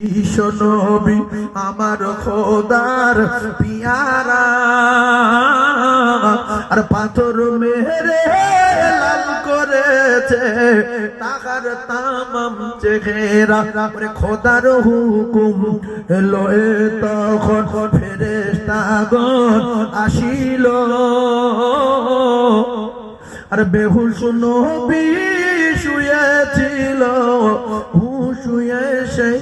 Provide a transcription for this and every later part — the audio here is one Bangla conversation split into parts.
নবী আমার খোদার পিয়ারা। আর পাথর মেরে লাল করেছে তাহার তামাম চেহারা। ওরে খোদার হুকুম এ তখন ফেরেশতাগণ আসিল। আর বেহুশ নবী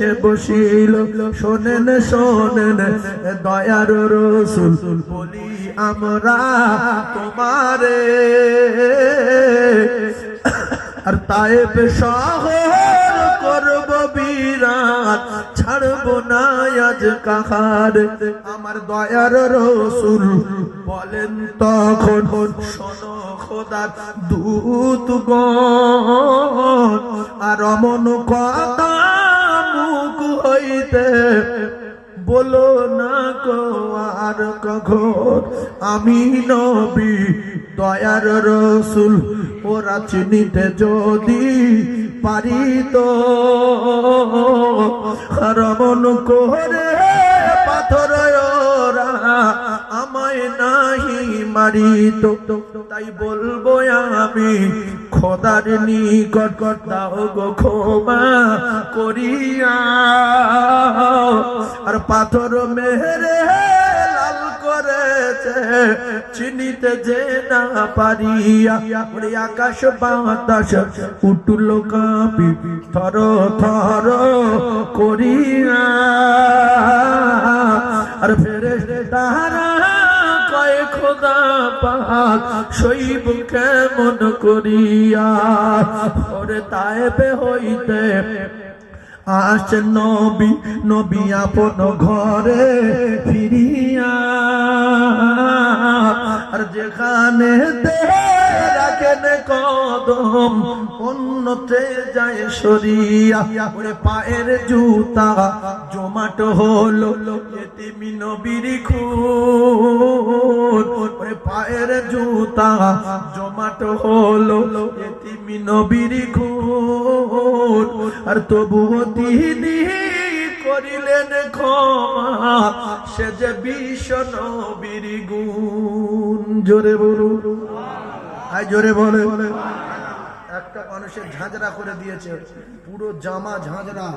সে বসিল। শোনেন শোনেন, দয়ার রসুল, বলি আমরা তোমারে। আর তায়েব শহর করব বিরাট, ছাড়ব না আজ কাহার। আমার দয়ার রসুল বলেন তখন, শোনো খোদার দূত আর অমন কথা হইতে বলো না কো আর কখন আমি নবী, দয়ার রসুল ওরা চিনিতে যদি পারি তো রমন করে নাহি মারি তো তাই বলব আমি, খোদার নিকট দাও গো ক্ষমা করিয়া। আর পাথর মেহরে লাল করেছে, চিনিতে যে না পারিয়া। ওরে আকাশ বাতাস উঠল কাঁপি, থর থর করিয়া। আর ফেরে তাহারা কয় খোদা পাক শৈব কেমন করিয়া? ওরে তাইবে হইতে আসছে নবী নবী আপন ঘরে ফিরিয়া। আর যেখানে রাখেন কদম অন্যতে যায় সরিয়া। ওরে পায়ের জুতা, জমাট হলো নবীর ওরে পায়ের জুতা জমাট হলো এতিমি নবীর খুন আর তবুও তিনি করিলেন ক্ষমা, সে যে বিশ্ব নবীর গুণ। জোরে বলুন। আই জোরে বলে। একটা মানুষের ঝাঁঝরা করে দিয়েছে, পুরো জামা ঝাঁঝরা।